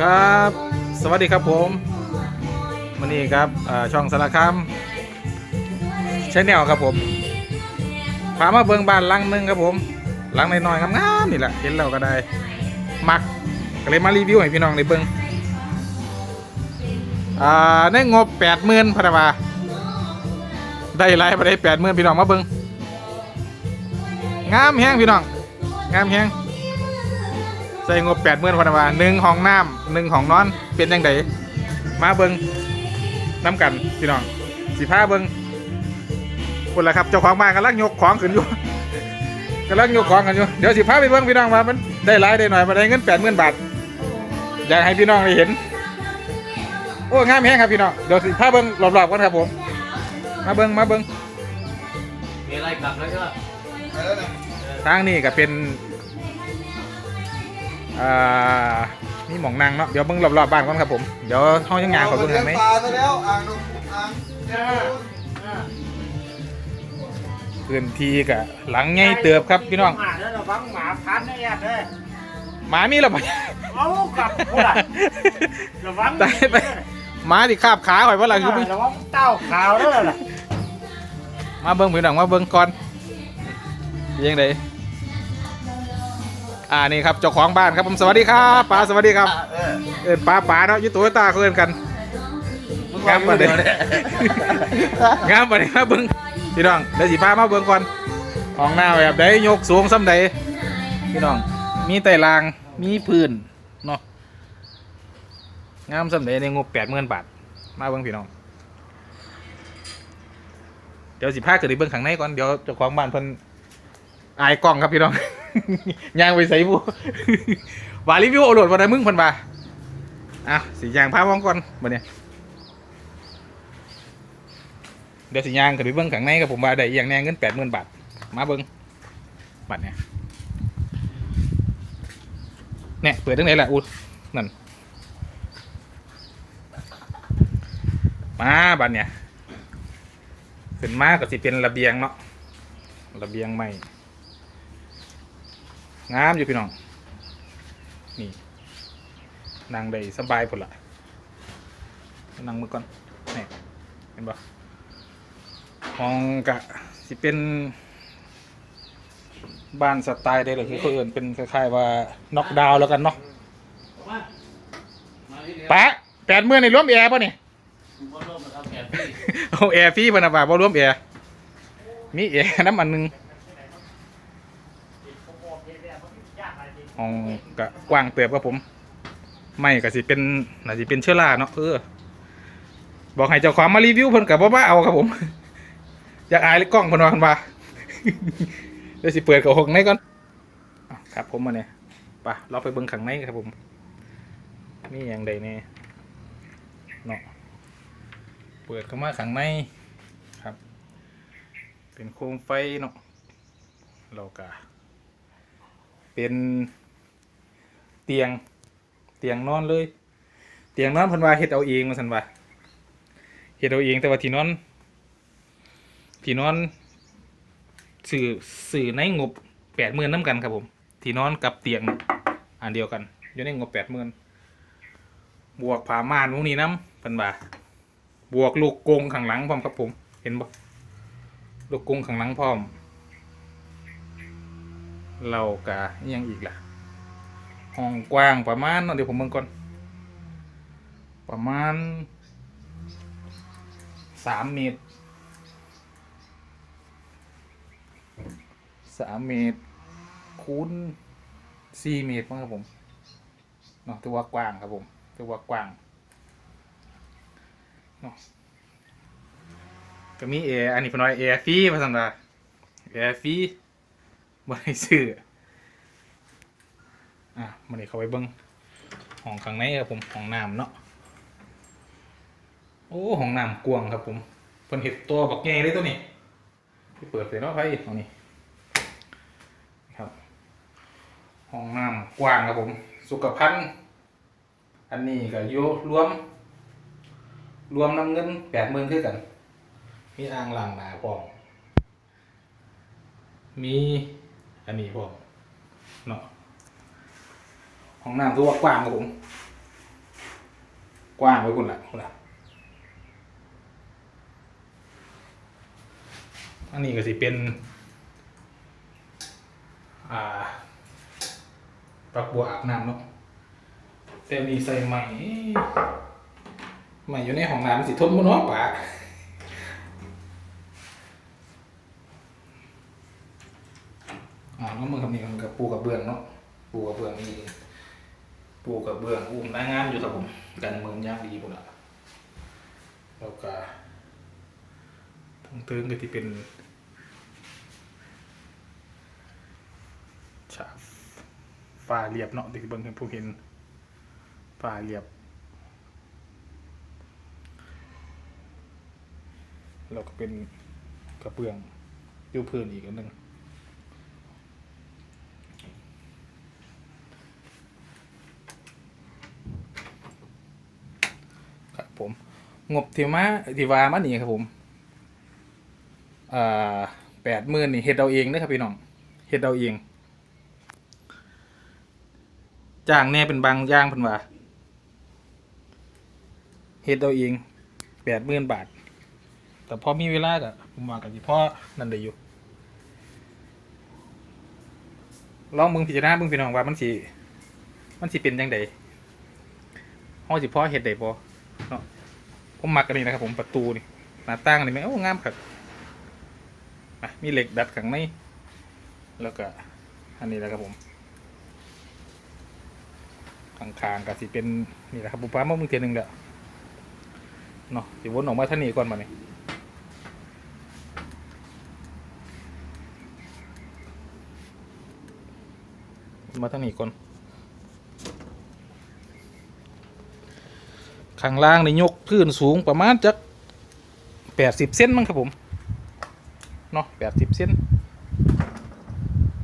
ครับ สวัสดีครับผมวันนี้ครับช่องสารคามชแนลครับผมพามาเบิ่งบ้านหลังหนึงครับผมหลังน้อยๆงามๆนี่แหละเห็นแล้วก็ได้ มักก็เลยมารีวิวให้พี่น้องได้เบิ่งอ่าในงบ8 0,000พันบาทได้ไรมาได้8 0,000พี่น้องมาเบิ่งงามแฮงพี่น้องงามแฮง ใส่งบแปดหมื่นพันบาทหนึ่งห้องน้ำหนึ่งห้องนอน เป็นยังไงมาเบิงน้ำกันพี่น้องสีผ้าเบิงคนละครับเจ้าของบ้านกำลังยกของขึ้นอยู่กำลังยกของกันอยู่เดี๋ยวสีผ้าไปเบิงพี่น้องว่ามันได้หลายได้หน่อยมาได้เงินแปดหมื่นบาทอยากให้พี่น้องได้เห็น โอ้งามแฮงครับพี่น้องเดี๋ยวสีผ้าเบิงรอบๆกันครับผม มาเบิงมาเบิงมีอะไรกลับแล้วก็ทางนี้ก็เป็น อ่านี่หมองนางเนาะเดี๋ยวเบิ่งรอบๆบ้านก่อนครับผมเดี๋ยวห้องยังงานขอเบิ่งหน่อยไหมปลาซะแล้วอ่างนกอ่างพื้นที่กับหลังไงเติบครับพี่น้องหมาแล้วระวังหมาพันนะแอดเลยหมามีหรอปะเอากลับพูดอะระวังตายไปหมาที่คาบขาข่อยว่าอะไรคือมึงระวังเต้าขาวแล้วล่ะมาเบิ่งพี่น้องมาเบิ่งก่อนยังไง อ่านี่ครับเจ้าของบ้านครับผมสวัสดีครับป้าสวัสดีครับเออเอินป้าป้าเนาะอยุตัวตาเขาเอินกัน งามปะเด้งามปะเนี่ยมาเบิ่งพี่น้องเดี๋ยวสิพามาเบิ่งก่อนห้องหน้าแบบใดยกสูงซ้ำใดพี่น้อง มีไต่รางมีพื้นเนาะงามซ้ำใดในงบแปดหมื่นบาทมาเบิ่งพี่น้อง เดี๋ยวสิพาเกิดไปเบิ่งข้างในก่อนเดี๋ยวเจ้าของบ้านเพิ่น อายกล้องครับพี่น้อง ยางไปใส่บูว่ารีวิวโอโหลดวันใดมึงพิ่นว่าอะสิย่างพามองก่อนบัดเนี้ยเดี๋ยวสิย่างกับไปเบิ้งข้างในกับผมว่าได้อย่างแน่เงินแปดหมื่นบาท มาเบิ้งบัตรเนี่ยเนี่ยเปิดตั้งไหนแหละอุดนั่นมาบัตรเนี่ยขึ้นมาก็สิเป็นระเบียงเนาะระเบียงใหม่ งามอยู่พี่น้อง นี่นั่งได้สบายพุ่นละนั่งมือก่อนนี่เห็นปะห้องกะสิเป็นบ้านสไตล์ได้เลยคือเขาเอื่นเป็นคล้ายๆว่าน็อกดาวน์แล้วกันเนาะปะแปดหมื่นในรวมแอร์ป่ะนี่เอาแอร์ฟรีป่ะนะป่ะบ่รวมแอร์มีแอร์น้ำอันหนึง ห้องกะกว้างเติบครับผม ไม่ก็สิเป็นน่าสิเป็นเชื้อราเนาะเออ บอกให้เจ้าของมารีวิวเพิ่นกับบ่มาเอาครับผม อยากอายเลยกล้องเพนว่าคันว่าเดี๋ยวสิเปิดกับหกในก่อนอครับผมมาเนี่ยปะเราไปเบิ่งข้างในครับผมนี่อย่างใดเนี่ยเนาะเปิดเข้ามาข้างในครับ เป็นโคมไฟเนาะเราก็เป็น เตียง เตียงนอนเลย เตียงนอนเพันว่าเฮ็ดเอาเองมาสันว่าเฮ็ดเอาเองแต่ว่าที่นอนที่นอนสื่อสื่อในงบแปดหมื่นน้ำกันครับผม ที่นอนกับเตียงอันเดียวกันอยู่ในงบแปดหมื่นบวกผ้าม่านพวกนี้น้ำเป็นบ่าบวกลูกกงข้างหลังพร้อมครับผม เห็นบ่ลูกกงข้างหลังพร้อม เรากะยังอีกล่ะ ห้องกว้างประมาณเนาะเดี๋ยวผมเบิ่งก่อน ประมาณสามเมตรสามเมตรคูณสี่เมตรมั้งครับผมเนาะถือว่ากว้างครับผมถือว่ากว้างเนาะก็มีแอร์อันนี้เป็นว่าแอร์ฟรีมาสั่งว่าแอร์ฟรีบ่ได้ซื้อ อะมันนี้เข้าไปเบิ้งห้องข้างในครับผมห้องน้ำเนาะโอ้ห้องน้ำกวางครับผมเพิ่นเห็ดตัวบักใหญ่เลยตัวนี้ที่เปิดเสร็จเนาะไฟห้องนี้ครับห้องน้ำกว้างครับผม สุขภัณฑ์อันนี้ก็อยู่รวม รวมน้ำเงินแปดหมื่นคือกัน มีอ่างล้างหนาพร้อมมีอันนี้พร้อมเนาะ ห้องน้ำตัวากว้างครับผม กว้างไว้คุณละคุณละอันนี้ก็สิเป็น อ่าปักบัวอาบน้ำเนาะแต่อันนี่ใส่ใหม่ใหม่อยู่ในห้องน้ำสิทนบ่เนาะปะอ่าแล้วมือคำนี้มันกับปูกับเบื้องเนาะปูกับเบื้องนี่ ปูกับเบื้องอุ้มหน้างานอยู่ครับผม กันเมืองยากดีพุ่นละแล้วก็ทั้งเติงก็ที่เป็นฉาบฟ้าเรียบเนาะที่เบิ่งให้ผู้เห็นฟ้าเรียบแล้วก็เป็นกระเบื้องยูพื้นอีกอันหนึ่งครับ ผมงบที่มาที่วามานี่ครับผมอ่าแปดหมื่นนี่เฮ็ดเอาเองนะครับพี่น้องเฮ็ดเอาเองจ้างแน่เป็นบางย่างเพิ่นว่าเฮ็ดเอาเองแปดหมื่นบาท แต่พอมีเวลาก็ผมว่ากันสิพ่อนั่นได้อยู่ลองมึงพิจารณาเบิ่งพี่น้องว่ามันสิมันสิเป็นจังไดเฮาสิพอเฮ็ดได้บ่ เนาะผมมักอันนี้นะครับผมประตูนี่หน้าต่างนี่แม่งโอ้งามครับอะมีเหล็กดัดข้างในแล้วก็อันนี้แหละครับผมข้างๆก็สิเป็นนี่แหละครับบุปผามามึงเทียหนึงแล้วเนาะสิวนออกมาท่านี้ก่อนมาเนี่ยมาท่านี้ก่อน ข้างล่างนี่ยกพื้นสูงประมาณจักแปดสิบเซนมั้งครับผมเนาะแปดสิบเซน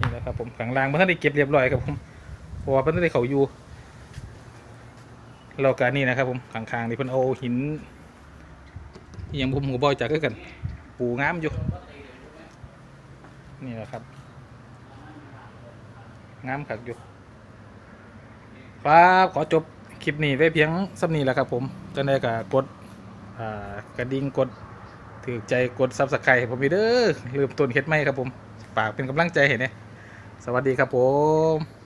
นี่แหละครับผมข้างล่างมันท่านได้เก็บเรียบร้อยครับผมเพราะว่ามันท่านได้เขาอยู่เราการนี่นะครับผมข้างๆนี่เพิ่นเอาหินยังผมหัวบอยจากกันปูงามอยู่นี่แหละครับงามคักอยู่ครับขอจบ คลิปนี้ไว้เพียงสันี้แหละครับผมจังได้ก็กดกระดิ่งกดถือใจกดซับสไครต์ผมอีเด้อลืมต้นเฮ็ดไหมครับผมฝากเป็นกำลังใจให้เนี่ยสวัสดีครับผม